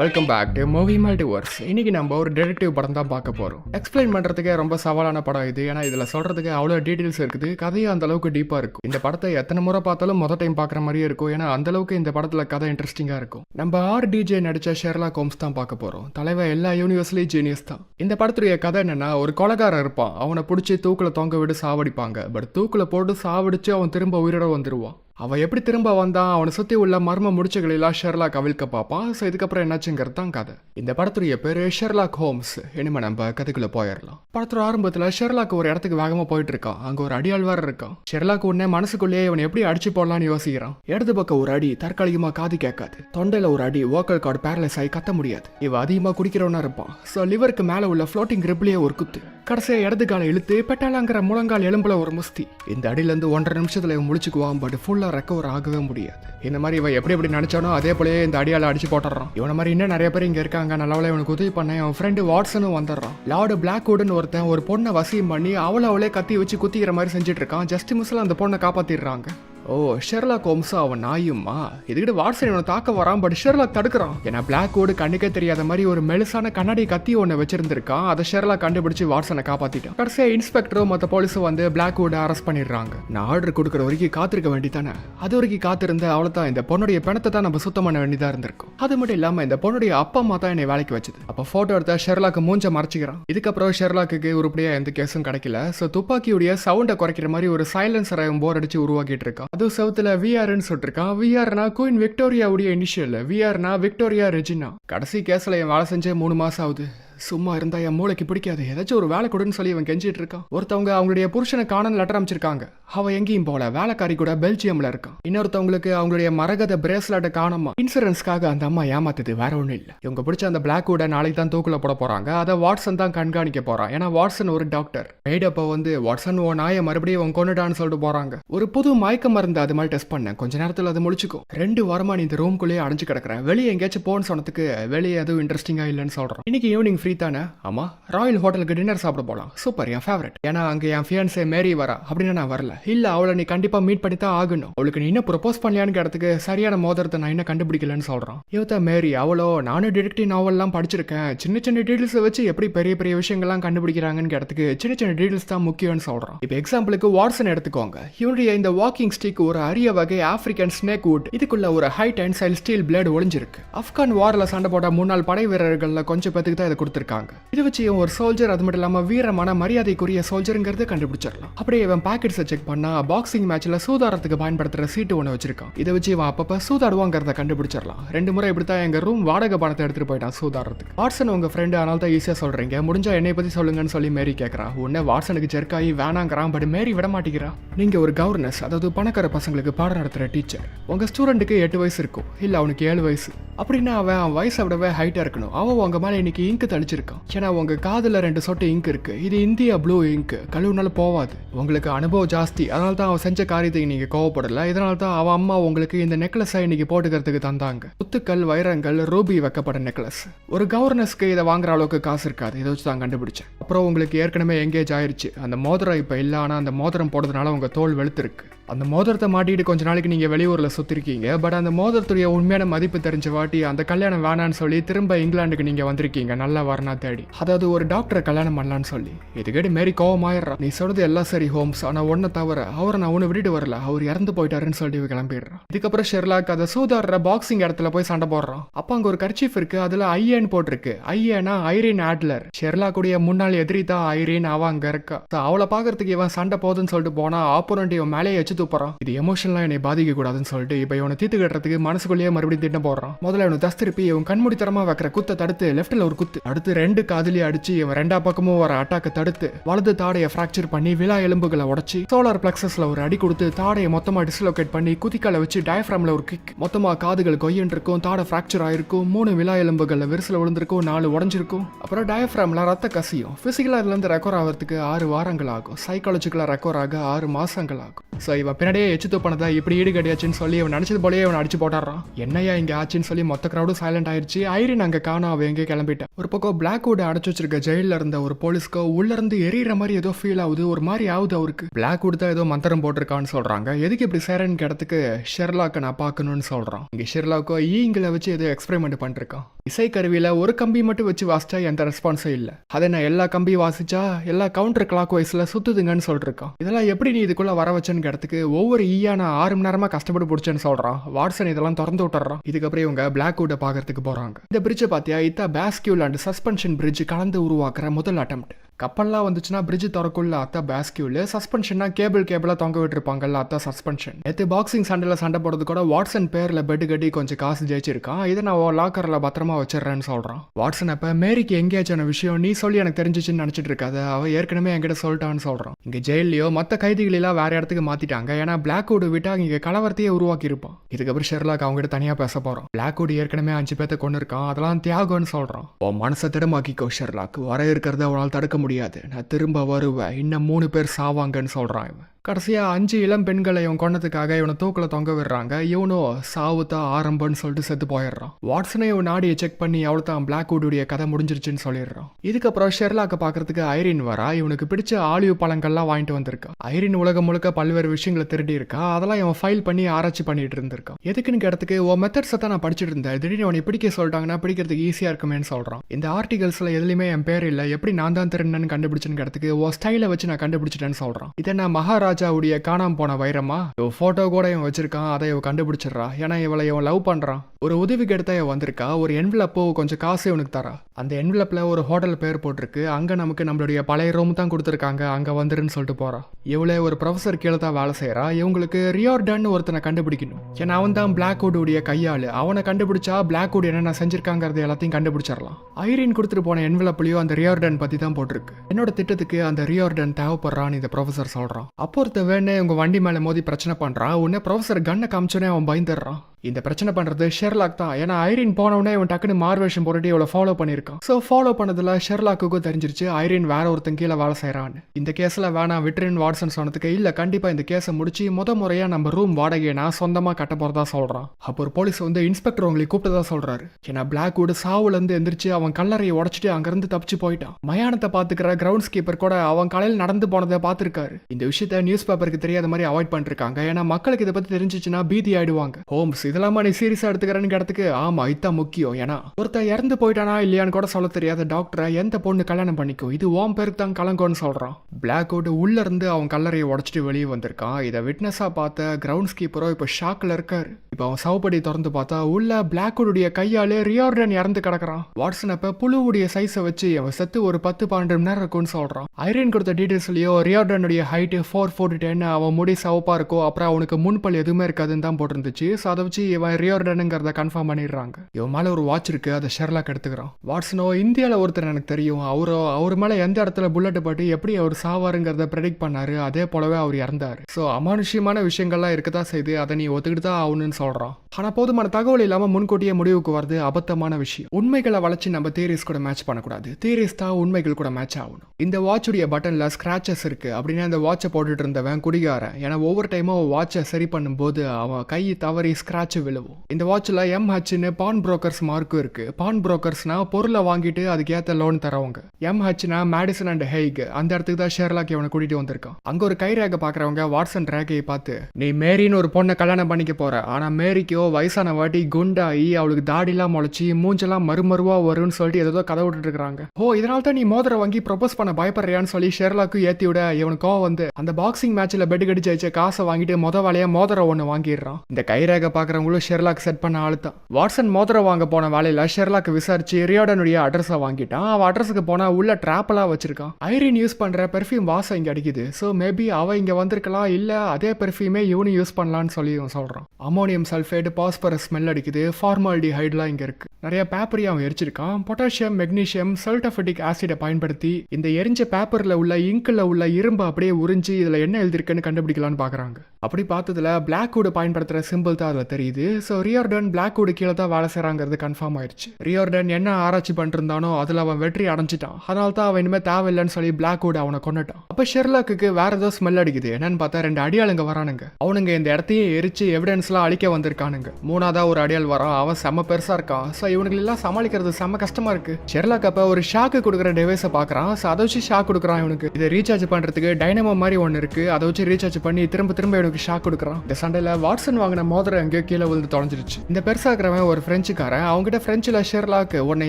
Welcome back to movie multiverse இன்றைக்கி நம்ம ஒரு டிடெக்டிவ் படம் தான் பார்க்க போகிறோம் எக்ஸ்பிளைன் பண்ணுறதுக்கே ரொம்ப சவாலான படம் இது. ஏன்னா இதில் சொல்கிறதுக்கு அவ்வளோ டீட்டெயில்ஸ் இருக்குது. கதையும் அந்த அளவுக்கு இருக்கும். இந்த படத்தை எத்தனை முறை பார்த்தாலும் மொதல் டைம் பார்க்குற மாதிரியே இருக்கும். ஏன்னா அந்தளவுக்கு இந்த படத்தில் கதை இன்ட்ரெஸ்டிங்காக இருக்கும். நம்ம ஆர் டிஜே நடித்த ஷெர்லா கோம்ஸ் தான் பார்க்க போகிறோம் தலைவர் எல்லா யூனிவர்ஸ்லேயும் ஜீனியஸ் தான். இந்த படத்துடைய கதை என்னென்னா ஒரு கொலகாரன் இருப்பான். அவனை பிடிச்சி தூக்கில் தொங்க விட்டு சாவடிப்பாங்க. பட் தூக்கில் போட்டு சாவடிச்சு அவன் திரும்ப உயிரோட வந்துருவான். அவன் எப்படி திரும்ப வந்தான் அவனை சுற்றி உள்ள மர்ம முடிச்சுகள் எல்லாம் ஷெர்லாக் அவிழ்க்க பார்ப்பான் ஸோ இதுக்கப்புறம் என்னாச்சுங்கிறது தான் கதை. இந்த படத்துடைய பேர் ஷெர்லாக் ஹோம்ஸ் இனிமே நம்ம கதைக்குள்ள போயிடலாம். படத்துல ஆரம்பத்தில் ஷெர்லாக் ஒரு இடத்துக்கு வேகமாக போயிட்டு இருக்கான் அங்கே ஒரு அடியாழ்வார் இருக்கான். ஷெர்லாக் உடனே மனசுக்குள்ளேயே இவன் எப்படி அடிச்சு போடலாம்னு யோசிக்கிறான். இடது பக்கம் ஒரு அடி தற்காலிகமாக காது கேட்காது. தொண்டையில் ஒரு அடி ஓக்கல் கார்டு பேரலைஸ் ஆகி கத்த முடியாது. இவன் அதிகமாக குடிக்கிறவனா இருப்பான். ஸோ லிவருக்கு மேலே உள்ள ஃப்ளோட்டிங் கிரிப்லேயே ஒரு குத்து. கடைசியாக இடத்துக்கால இழுத்து பெட்டாலாங்கிற முழங்கால் எலும்புல ஒரு முஸ்தி. இந்த அடியிலேருந்து ஒன்றரை நிமிஷத்தில் இவன் முடிச்சுக்குவான் பட் ஃபுல்லாக ரெக்கவர் ஆகவே முடியாது. இந்த மாதிரி இவன் எப்படி எப்படி நினச்சானோ அதே போலயே இந்த அடியால் அடிச்சு போட்டுறான் இவன மாதிரி இன்னும் நிறைய பேர் இங்கே இருக்காங்க நல்லவளே இவனுக்கு உதவி பண்ண என் ஃப்ரெண்டு வாட்ஸனும் வந்துடுறான். லார்டு பிளாக்வுட்னு ஒருத்தன் ஒரு பொண்ணை வசியம் பண்ணி அவளை அவளே கத்தி வச்சு குத்திக்கிற மாதிரி செஞ்சுட்டு இருக்கான். ஜஸ்ட் மிஸ்ல அந்த பொண்ணை காப்பாத்திடுறாங்க. ஓ ஷெர்லாக் ஹோம்ஸா அவன் நாயுமா? இதுக்கிட்ட வாட்ஸன் இவனை தாக்க வரான்? பட் ஷெர்லாக் தடுக்கிறான். ஏன்னா பிளாக்வுட் கண்ணுக்கே தெரியாத மாதிரி ஒரு மெலுசான கண்ணாடி கத்தி ஒன்று வச்சிருந்திருக்கான். அதை ஷெர்லாக் கண்டுபிடிச்சு வாட்ஸனை காப்பாத்திட்டான். கடைசியாக இன்ஸ்பெக்டரும் மற்ற போலீஸும் வந்து பிளாக் பிளாக்வுட்டை அரெஸ்ட் பண்ணிடுறாங்க. நான் ஆர்டர் கொடுக்குற வரைக்கும் காத்திருக்க வேண்டிதானே அது வரைக்கும் காத்திருந்த அவ்வளோ தான் இந்த பொண்ணுடைய பிணத்தை தான் நம்ம சுத்தம் பண்ண வேண்டியதா இருந்திருக்கும். அது மட்டும் இல்லாமல் இந்த பொண்ணுடைய அப்பா அம்மா தான் என்னை வேலைக்கு வச்சது. அப்போ போட்டோ எடுத்த ஷெர்லாக்கு மூஞ்ச மறைச்சிக்கிறான். இதுக்கப்புறம் ஷெர்லாக்கு உருப்படியாக எந்த கேஸும் கிடைக்கல. ஸோ துப்பாக்கியுடைய சவுண்டை குறைக்கிற மாதிரி ஒரு சைலன்சரை போர் அடிச்சு உருவாக்கிட்டு இருக்கான். அதுவும் சவுத்துல விஆர்னு சொல்லிருக்கான் விஆர்னா குயின் விக்டோரியாவுடைய இனிஷியல் விஆர்னா விக்டோரியா ரெஜினா கடைசி கேஸ்ல என் வேலை செஞ்சே மூணு மாசம் ஆகுது. சும்மா இருந்தா என் மூளைக்கு பிடிக்காது. ஏதாச்சும் ஒரு வேலை கொடுன்னு சொல்லி அவன் கெஞ்சிட்டு இருக்கான். ஒருத்தவங்க அவங்களுடைய புருஷனை காணன் லெட்டர் அமைச்சிருக்காங்க அவன் எங்கேயும் போல வேலைக்காரி கூட பெல்ஜியம்ல இருக்கான். இன்னொருத்தவங்களுக்கு அவங்களுடைய மரகத பிரேஸ்லெட்டை காணாம? இன்சூரன்ஸ்க்காக அந்த அம்மா ஏமாத்துது. வேற ஒண்ணும் இல்ல. இவங்க பிடிச்ச அந்த பிளாக் வுட நாளைக்கு தான் தூக்குல போட போறாங்க. அதை வாட்ஸன் தான் கண்காணிக்க போறான். ஏன்னா வாட்ஸன் ஒரு டாக்டர் மேடப்ப வந்து வாட்சன் ஓ நாயை மறுபடியும் அவன் கொண்டுட்டான்னு சொல்லிட்டு போறாங்க. ஒரு புது மயக்க மருந்து அது மாதிரி டெஸ்ட் பண்ணேன் கொஞ்ச நேரத்தில் அது முடிச்சுக்கும். ரெண்டு வாரமா நீ இந்த ரூம்குள்ளேயே அடைஞ்சு கிடக்குறேன் வெளியே எங்கேயாச்சும் போன்னு சொன்னதுக்கு வெளியே எதுவும் இன்ட்ரெஸ்டிங்கா இல்லைன்னு சொல்றேன். இன்னைக்கு ஈவினிங் ஃப்ரீ தானே? ஆமா. ராயல் ஹோட்டலுக்கு டின்னர் சாப்பிட போகலாம் சூப்பர் என் ஃபேவரட் ஏன்னா அங்க என் ஃபியான்ஸே மேரி வரா. அப்படின்னு நான் வரல. இல்ல அவளை நீ கண்டிப்பா மீட் பண்ணி தான் ஆகணும். அவளுக்கு நீ இன்னும் ப்ரொபோஸ் பண்ணலையான்னு இடத்துக்கு சரியான மோதிரத்தை நான் இன்னும் கண்டுபிடிக்கலன்னு சொல்றான். இவத்த மேரி அவளோ நானும் டிடெக்டிவ் நாவல்லாம் படிச்சிருக்கேன். சின்ன சின்ன டீட்டெயில்ஸை வச்சு எப்படி பெரிய பெரிய விஷயங்கள்லாம் கண்டுபிடிக்கிறாங்கன்னு இடத்துக்கு சின்ன சின்ன டீடெயில்ஸ் தான் முக்கியம்னு சொல்றான். இப்போ எக்ஸாம்பிளுக்கு வாட்ஸன் எடுத்துக்கோங்க. இவனுடைய இந்த வாக்கிங் ஸ்டிக் ஒரு அரிய வகை ஆப்பிரிக்கன் ஸ்னேக் வுட் இதுக்குள்ள ஒரு ஹை டென்சைல் ஸ்டீல் பிளேடு ஒளிஞ்சிருக்கு. ஆப்கான் வாரில் சண்டை போட்ட முன்னாள் படை வீரர்களில் கொஞ்சம் பேத்துக்கு தான் இதை கொடுத்துருக்காங்க. இதை வச்சு இவன் ஒரு சோல்ஜர் அது மட்டும் இல்லாமல் வீரமான மரியாதைக்குரிய சோல்ஜருங்கிறது கண்டுபிடிச்சிடலாம். அப்படியே இவன் பாக்கெட்ஸை செக் பண்ணா பாக்ஸிங் மேட்ச்ல சூதாரத்துக்கு பயன்படுத்துற சீட்டு ஒன்று வச்சிருக்கான். இதை வச்சு இவன் அப்பப்ப சூதாடுவாங்கிறத கண்டுபிடிச்சிடலாம். ரெண்டு முறை இப்படி தான் எங்க ரூம் வாடகை பணத்தை எடுத்துட்டு போயிட்டான் சூதாடுறதுக்கு. வாட்ஸன் உங்க ஃப்ரெண்டு அதனால தான் ஈஸியாக சொல்றீங்க. முடிஞ்சா என்னை பத்தி சொல்லுங்கன்னு சொல்லி மேரி கேட்கறான் உன்ன வாட்ஸனுக்கு ஜெர்க்காயி வேணாங்கிறான் பட் மேரி விட மாட்டேங்கிறா. நீங்க ஒரு கவர்னஸ் அதாவது பணக்கார பசங்களுக்கு பாடம் நடத்துற டீச்சர் உங்க ஸ்டூடெண்ட்டுக்கு எட்டு வயசு இருக்கும். இல்ல அவனுக்கு ஏழு வயசு. அப்படின்னா அவன் அவன் வயசை விடவே ஹைட்டா இருக்கணும். அவன் உங்க மேல இன்னைக்கு இங்கு தளிச்சிருக்கான் ஏன்னா உங்க காதுல ரெண்டு சொட்டு இங்க் இருக்கு. இது இந்தியா ப்ளூ இங்க் கழுவுனால போவாது. உங்களுக்கு அனுபவம் ஜாஸ்தி. அதனால தான் அவன் செஞ்ச காரியத்துக்கு நீங்க கோவப்படல. இதனால தான் அவன் அம்மா உங்களுக்கு இந்த நெக்லஸை இன்னைக்கு போட்டுக்கிறதுக்கு தந்தாங்க. முத்துக்கள் வைரங்கள் ரூபி வைக்கப்பட்ட நெக்லஸ் ஒரு கவர்னஸ்க்கு இதை வாங்குற அளவுக்கு காசு இருக்காது. இதை வச்சு தான் கண்டுபிடிச்சேன். அப்புறம் உங்களுக்கு ஏற்கனவே எங்கேஜ் ஆயிருச்சு. அந்த மோதிரம் இப்போ இல்லை. ஆனால் அந்த மோதிரம் போடுறதுனால உங்க தோல் வெளுத்திருக்கு அந்த மோதிரத்தை மாட்டிட்டு கொஞ்ச நாளைக்கு நீங்கள் வெளியூரில் சுற்றிருக்கீங்க பட் அந்த மோதிரத்துடைய உண்மையான மதிப்பு தெரிஞ்ச வாட்டி அந்த கல்யாணம் வேணான்னு சொல்லி திரும்ப இங்கிலாந்துக்கு நீங்கள் வந்திருக்கீங்க நல்லா வரனா தேடி. அதாவது ஒரு டாக்டரை கல்யாணம் பண்ணலான்னு சொல்லி. இதுக்கடி மாரி கோவமாயிடுறா. நீ சொல்றது எல்லாம் சரி ஹோம்ஸ். ஆனால் ஒன்றை தவிர அவரை நான் ஒன்று விட்டுட்டு வரல. அவர் இறந்து போயிட்டாருன்னு சொல்லி கிளம்பிடுறான் இதுக்கப்புறம் ஷெர்லாக் அதை சூதாடுற பாக்ஸிங் இடத்துல போய் சண்டை போடுறான். அப்போ அங்கே ஒரு கர்ச்சீஃப் இருக்கு. அதில் ஐஏன்னு போட்டிருக்கு. ஐஏனா ஐரின் ஆட்லர் ஷெர்லாக்குடைய முன்னாள் எதிரி தான் ஐரின் அவ அங்கே இருக்கா. அவளை பார்க்கறதுக்கு இவன் சண்டை போகுதுன்னு சொல்லிட்டு போனா ஆப்போனண்ட் இவன் மேலேயே வச்சு துப்புறான் இது எமோஷனலா என்னை பாதிக்க கூடாதுன்னு சொல்லிட்டு இப்ப இவனை தீத்து கட்டுறதுக்கு மனசுக்குள்ளேயே மறுபடியும் திட்டம் போடுறான். முதல்ல இவனை தஸ் திருப்பி இவன் கண்முடித்தரமா வைக்கிற குத்தை தடுத்து லெஃப்ட்ல ஒரு குத்து. அடுத்து ரெண்டு காதுலயே அடிச்சு இவன் ரெண்டா பக்கமும் வர அட்டாக்கை தடுத்து வலது தாடையை ஃப்ராக்சர் பண்ணி விழா எலும்புகளை உடச்சி சோலார் பிளக்சஸ்ல ஒரு அடி கொடுத்து தாடையை மொத்தமா டிஸ்லோகேட் பண்ணி குதிக்கால வச்சு டயஃப்ராம்ல ஒரு கிக் மொத்தமா காதுகள் கொய்யன் இருக்கும் தாடை ஃப்ராக்சர் ஆயிருக்கும் மூணு விழா எலும்புகள்ல விரிசல விழுந்திருக்கும் நாலு உடஞ்சிருக்கும். அப்புறம் டயஃப்ராம்ல ரத்த கசியும். பிசிக்கலா இதுல இருந்து ரெக்கவர் ஆகிறதுக்கு ஆறு வாரங்கள் ஆகும். சைக்காலஜிக்கலா ரெக்கவர் ஆக ஆறு மாசங்கள் ஆகும். ஸோ இவ இவன் பின்னாடியே எச்சு துப்பினதை இப்படி ஈடு கட்டியாச்சுன்னு சொல்லி இவன் நினச்சது போலயே இவன் அடிச்சு போட்டாடுறான் என்னையா இங்கே ஆச்சுன்னு சொல்லி மொத்த கிரௌடும் சைலண்ட் ஆயிடுச்சு ஐரின் நாங்கள் காணோம் அவன் எங்கே கிளம்பிட்டான் ஒரு பக்கம் பிளாக்வுட் அடைச்சு வச்சிருக்க ஜெயிலில் இருந்த ஒரு போலீஸ்க்கோ உள்ள இருந்து எரியற மாதிரி ஏதோ ஃபீல் ஆகுது. ஒரு மாதிரி ஆகுது அவருக்கு. பிளாக்வுட் தான் ஏதோ மந்திரம் போட்டிருக்கான்னு சொல்றாங்க. எதுக்கு இப்படி சேரன் இடத்துக்கு ஷெர்லாக்கை நான் பார்க்கணும்னு சொல்றான். இங்கே ஷெர்லாக்கோ ஈங்களை வச்சு ஏதோ எக்ஸ்பெரிமெண்ட் பண்ணிருக்கான். இசைக்கருவியில் ஒரு கம்பி மட்டும் வச்சு வாசிச்சா எந்த ரெஸ்பான்ஸும் இல்ல. அதை நான் எல்லா கம்பி வாசிச்சா எல்லா கவுண்டர் கிளாக் வைஸ்ல சுத்துதுங்கன்னு சொல்லிருக்கான். இதெல்லாம் எப்படி நீ இதுக்குள்ள வர வச்சேன்னு கிடத்துக்கு ஒவ்வொரு ஈயா நான் ஆறு மணி நேரமா கஷ்டப்பட்டு பிடிச்சேன்னு சொல்றான். வாட்சன் இதெல்லாம் திறந்து விட்டுறான். இதுக்கப்புறம் இவங்க பிளாக் வுட்டை பாக்குறதுக்கு போறாங்க. இந்த பிரிட்ஜை பாத்தியா? இத்தா பேஸ்கியூல் அண்ட் சஸ்பென்ஷன் பிரிட்ஜ் கலந்து உருவாக்குற முதல் அட்டம்ப்ட் கப்பல்லாம் வந்துச்சுன்னா பிரிட்ஜ் திறக்குள்ள அத்தா பேஸ்கியூல் சஸ்பென்ஷன்னா கேபிள் கேபிளா தொங்க விட்டுருப்பாங்கல்ல அத்தா சஸ்பென்ஷன் நேற்று பாக்ஸிங் சண்டையில் சண்டை போடுறது கூட வாட்ஸன் பேர்ல பெட் கட்டி கொஞ்சம் காசு ஜெயிச்சிருக்கான். இதை நான் லாக்கரில் பத்திரமா வச்சிடுறேன்னு சொல்றான். வாட்சன் அப்ப மேரிக்கு எங்கேயாச்சான விஷயம்? நீ சொல்லி எனக்கு தெரிஞ்சிச்சுன்னு நினைச்சிட்டு இருக்காத. அவ ஏற்கனவே என்கிட்ட சொல்லிட்டான்னு சொல்றான். இங்க ஜெயிலையோ மத்த கைதிகளெல்லாம் வேற இடத்துக்கு மாத்திட்டாங்க. ஏன்னா பிளாக்வுட் விட்டா இங்க கலவரத்தையே உருவாக்கி இருப்பான் இதுக்கப்புறம் ஷெர்லாக் அவங்ககிட்ட தனியா பேச போறோம் பிளாக்வுட் ஏற்கனவே அஞ்சு பேத்த கொண்டு இருக்கான் அதெல்லாம் தியாகம்னு சொல்றான். உன் மனசை திடமாக்கிக்கோ ஷெர்லாக் வர இருக்கிறத அவனால் தடுக்க முடியும். முடியாது. நான் திரும்ப வருவேன். இன்னும் மூணு பேர் சாவாங்கன்னு சொல்கிறான் இவன். கடைசியாக அஞ்சு இளம் பெண்களை இவன் கொண்டதுக்காக இவனை தூக்கில் தொங்க விடுறாங்க. இவனோ சாவுத்தா தான் ஆரம்பம்னு சொல்லிட்டு செத்து போயிடுறான். வாட்ஸனை இவன் நாடியை செக் பண்ணி அவ்வளோ தான் பிளாக்வுடைய கதை முடிஞ்சிருச்சுன்னு சொல்லிடுறான். இதுக்கப்புறம் ஷெர்லாக்க பார்க்கறதுக்கு ஐரின் வரா. இவனுக்கு பிடிச்ச ஆலிவ் பழங்கள்லாம் வாங்கிட்டு வந்திருக்கான். ஐரின் உலகம் முழுக்க பல்வேறு விஷயங்களை திருடி இருக்கா? அதெல்லாம் இவன் ஃபைல் பண்ணி ஆராய்ச்சி பண்ணிட்டு இருந்திருக்கான். எதுக்குன்னு கேட்டதுக்கு உன் மெத்தட்ஸை தான் நான் படிச்சிட்டு இருந்தேன். திடீர்னு அவனை பிடிக்க சொல்லிட்டாங்கன்னா பிடிக்கிறதுக்கு ஈஸியாக இருக்குமேன்னு சொல்கிறான் இந்த ஆர்டிகல்ஸில் எதுலையுமே என் பேர் இல்லை. எப்படி நான் தான் திருடனு கண்டுபிடிச்சுன்னு கேட்டதுக்கு உன் ஸ்டைலை வச்சு நான் கண்டுபிடிச்சிட்டேன்னு சொல்கிறான் இதை நான் ராஜாவுடைய காணாம போன வைரமா? இவ போட்டோ கூட இவன் வச்சிருக்கான் அதை இவன் கண்டுபிடிச்சிடுறா. ஏன்னா இவளை இவன் லவ் பண்றான். ஒரு உதவிக்கு கெடுத்த இவன் வந்திருக்கா? ஒரு என்வலப்போ கொஞ்சம் காசு இவனுக்கு தரா. அந்த என்வலப்ல ஒரு ஹோட்டல் பேர் போட்டிருக்கு. அங்க நமக்கு நம்மளுடைய பழைய ரூம் தான் கொடுத்துருக்காங்க. அங்க வந்துருன்னு சொல்லிட்டு போறான் இவளே ஒரு ப்ரொஃபசர் கீழே தான் வேலை செய்யறா இவங்களுக்கு ரியார்டன் ஒருத்தனை கண்டுபிடிக்கணும். ஏன்னா அவன் தான் பிளாக்வுடைய கையாளு. அவனை கண்டுபிடிச்சா பிளாக்வுட் என்னென்ன செஞ்சிருக்காங்கிறது எல்லாத்தையும் கண்டுபிடிச்சிடலாம். ஐரின் கொடுத்துட்டு போன என்வலப்லயும் அந்த ரியார்டன் பத்தி தான் போட்டிருக்கு. என்னோட திட்டத்துக்கு அந்த ரியார்டன் தேவைப்படுறான்னு இந்த ப்ரொஃபசர் சொல்றான். அப்போ ஒருத்த வேணே உங்கள் வண்டி மேலே மோதி பிரச்சனை பண்ணுறான் உடனே ப்ரொஃபஸர் கண்ணை காமிச்சோன்னே அவன் பயந்துடுறான். இந்த பிரச்சனை பண்றது ஷெர்லாக் தான். ஏன்னா ஐரின் போனவனே இவன் டக்குனு மார்வேஷன் போட்டுட்டு இவ்வளோ ஃபாலோ பண்ணியிருக்கான். ஸோ ஃபாலோ பண்ணதுல ஷெர்லாக்குக்கும் தெரிஞ்சிருச்சு. ஐரின் வேற ஒருத்தன் கீழே வேலை செய்யறான்னு இந்த கேஸில் வேணாம் விட்ரின் வாட்சன் சொன்னதுக்கு இல்லை கண்டிப்பாக இந்த கேஸை முடிச்சு முத முறையாக நம்ம ரூம் வாடகையை நான் சொந்தமாக கட்ட போகிறதா சொல்கிறான் அப்போ ஒரு போலீஸ் வந்து இன்ஸ்பெக்டர் உங்களை கூப்பிட்டதா சொல்கிறாரு ஏன்னா பிளாக்வுட் சாவுல இருந்து எந்திரிச்சு அவன் கல்லறையை உடைச்சிட்டு அங்கிருந்து தப்பிச்சு போயிட்டான். மயானத்தை பார்த்துக்கிற கிரவுண்ட்ஸ் கீப்பர் கூட அவன் காலையில் நடந்து போனதை பார்த்துருக்காரு. இந்த விஷயத்த நியூஸ் பேப்பருக்கு தெரியாத மாதிரி அவாய்ட் பண்ணிருக்காங்க. ஏன்னா மக்களுக்கு இதை பற்றி தெரிஞ்சிச்சுன்னா பீதி ஆயிடுவாங்க ஹோம்ஸ் இதெல்லாமா நீ சீரியஸாக எடுத்துக்கிறேன்னு கிடத்துக்கு ஆமா இதான் முக்கியம். ஏன்னா ஒருத்தன் இறந்து போயிட்டானா இல்லையான்னு கூட சொல்ல தெரியாத. டாக்டரை எந்த பொண்ணு கல்யாணம் பண்ணிக்கும் இது ஓம் பேருக்கு தான் கலங்கோன்னு சொல்கிறான் பிளாக் அவுட் உள்ளேருந்து அவன் கல்லறையை உடச்சிட்டு வெளியே வந்திருக்கான். இதை விட்னஸாக பார்த்த கிரவுண்ட்ஸ் கீப்பரோ இப்போ ஷாக்கில் இருக்கார். இப்போ அவன் சவுப்படி திறந்து பார்த்தா உள்ள பிளாக்வுடைய கையாலே ரியார்டன் இறந்து கிடக்குறான். வாட்ஸன் அப்ப புழுவுடைய சைஸை வச்சு அவன் செத்து ஒரு பத்து பன்னெண்டு மணி நேரம் இருக்கும்னு சொல்றான். ஐரன் கொடுத்த டீடைல்ஸ்லயோ ரியார்டனுடைய ஹைட்டு ஃபோர் ஃபோர்ட்டி டென் அவன் முடி சவப்பா இருக்கும் அப்புறம் அவனுக்கு முன்பல் எதுவுமே இருக்காதுன்னு தான் போட்டிருந்துச்சு. ஸோ அதை வச்சு இவன் ரியோர்டனுங்கிறத கன்ஃபார்ம் பண்ணிடுறாங்க. இவன் மேல ஒரு வாட்ச் இருக்கு அதை ஷெர்லாக் எடுத்துக்கிறான். வாட்ஸனோ இந்தியாவில் ஒருத்தர் எனக்கு தெரியும். அவரோ அவர் மேல எந்த இடத்துல புல்லட் பட்டு எப்படி அவர் சாவாருங்கிறத ப்ரெடிக்ட் பண்ணாரு அதே போலவே அவர் இறந்தாரு. ஸோ அமானுஷ்யமான விஷயங்கள்லாம் இருக்கதா செய்து அதை நீ ஒத்துக்கிட்டு தான் ஆகணும்னு சொல்றான். ஆனால் போதுமான தகவல் இல்லாமல் முன்கூட்டியே முடிவுக்கு வருது அபத்தமான விஷயம். உண்மைகளை வளர்ச்சி நம்ம தேரிஸ் கூட மேட்ச் பண்ணக்கூடாது. தேரிஸ் தான் உண்மைகள் கூட மேட்ச் ஆகணும். இந்த வாட்சுடைய பட்டன்ல ஸ்க்ராச்சஸ் இருக்கு. அப்படின்னு அந்த வாட்சை போட்டுட்டு இருந்தவன் குடிகாரன். ஏன்னா ஒவ்வொரு டைமும் வாட்சை சரி பண்ணும்போது அவன் கை தவறி வாட்ச் விழுவும். இந்த வாட்சில் எம் ஹச்னு பான் புரோக்கர்ஸ் மார்க்கும் இருக்குது பான் புரோக்கர்ஸ்னால் பொருளை வாங்கிட்டு அதுக்கேத்த லோன் தரவங்க எம் ஹச்னா மேடிசன் அண்ட் ஹெய்க் அந்த இடத்துக்கு தான் ஷேர்லாக் இவனை கூட்டிகிட்டு வந்திருக்கான். அங்க ஒரு கை ரேகை பார்க்குறவங்க வாட்ஸன் ரேகையை பார்த்து நீ மேரின்னு ஒரு பொண்ணை கல்யாணம் பண்ணிக்க போற. ஆனா மேரிக்கோ வயசான வாட்டி குண்டாகி அவளுக்கு தாடிலாம் முளைச்சி மூஞ்செல்லாம் மறுமருவா வரும்னு சொல்லிட்டு ஏதோ கதை விட்டுட்டு இருக்காங்க. ஓ இதனால தான் நீ மோதிரம் வாங்கி ப்ரொபோஸ் பண்ண பயப்படுறியான்னு சொல்லி ஷெர்லாக்கு ஏத்தி விட இவனுக்கு கோவம் வந்து அந்த பாக்ஸிங் மேட்ச்சில் பெட் கடிச்சு வச்ச காசை வாங்கிட்டு மொத வேலையாக மோதிரம் ஒன்று வாங்கிடுறான். இந்த கைரேகை வேலைக்காரங்களும் ஷெர்லாக் செட் பண்ண ஆளு தான் வாட்ஸன் மோதிரம் வாங்க போன வேலையில ஷெர்லாக் விசாரிச்சு ரியாடனுடைய அட்ரஸை வாங்கிட்டான். அவன் அட்ரஸுக்கு போனா உள்ள ட்ராப்பெல்லாம் வச்சிருக்கான். ஐரின் யூஸ் பண்ற பெர்ஃப்யூம் வாசம் இங்க அடிக்குது. ஸோ மேபி அவ இங்க வந்திருக்கலாம். இல்ல அதே பெர்ஃப்யூமே இவனு யூஸ் பண்ணலாம்னு சொல்லி இவன் சொல்றான். அமோனியம் சல்ஃபேட் பாஸ்பரஸ் ஸ்மெல் அடிக்குது. ஃபார்மாலிட்டி ஹைட்லாம் இங்க இருக்கு. நிறைய பேப்பரையும் அவன் எரிச்சிருக்கான். பொட்டாசியம் மெக்னீஷியம் சல்டபெட்டிக் ஆசிடை பயன்படுத்தி இந்த எரிஞ்ச பேப்பர்ல உள்ள இங்கில் உள்ள இரும்பு அப்படியே உறிஞ்சி இதுல என்ன எழுதிருக்குன்னு கண்டுபிடிக்கலாம்னு பாக்குறாங்க. அப்படி பார்த்ததுல பிளாக் வுட் பயன்படுத்துற சிம்பிள் தான் அதுல தெரியுது. ஸோ ரியோர்டன் பிளாக்வுட் கீழே தான் வேலை செய்றாங்கிறது கன்ஃபார்ம் ஆயிடுச்சு. ரியோர்டன் என்ன ஆராய்ச்சி பண்ணிருந்தானோ அதில் அவன் வெற்றி அடைஞ்சிட்டான். அதனால தான் அவன் இனிமே தேவையில்லைன்னு சொல்லி பிளாக்வுட் அவனை கொண்டுட்டான் அப்போ ஷெர்லாக்கு வேற ஏதோ ஸ்மெல் அடிக்குது. என்னன்னு பார்த்தா ரெண்டு அடியாளுங்க வரானுங்க. அவனுங்க இந்த இடத்தையே எரிச்சு எவிடன்ஸ்லாம் அழிக்க வந்திருக்கானுங்க. மூணாவதா ஒரு அடியாள் வரான். அவன் செம்ம பெருசா இருக்கான். ஸோ இவனுக்கு எல்லாம் சமாளிக்கிறது செம்ம கஷ்டமா இருக்கு. ஷெர்லாக் அப்ப ஒரு ஷாக்கு கொடுக்குற டிவைஸை பார்க்கறான் ஸோ அதை வச்சு ஷாக் கொடுக்குறான் இவனுக்கு. இதை ரீசார்ஜ் பண்றதுக்கு டைனமோ மாதிரி ஒன்று இருக்கு. அதை வச்சு ரீசார்ஜ் பண்ணி திரும்ப திரும்ப இவனுக்கு ஷாக் கொடுக்குறான். இந்த சண்டையில் வாட்ஸன் வாங்கின மோதிரம் எங்கேயோ கீழே விழுந்து தொலைஞ்சிருச்சு. இந்த பெருசா இருக்கிறவன் ஒரு பிரெஞ்சுக்காரன் அவங்ககிட்ட பிரெஞ்சில் ஷெர்லாக்கு உன்னை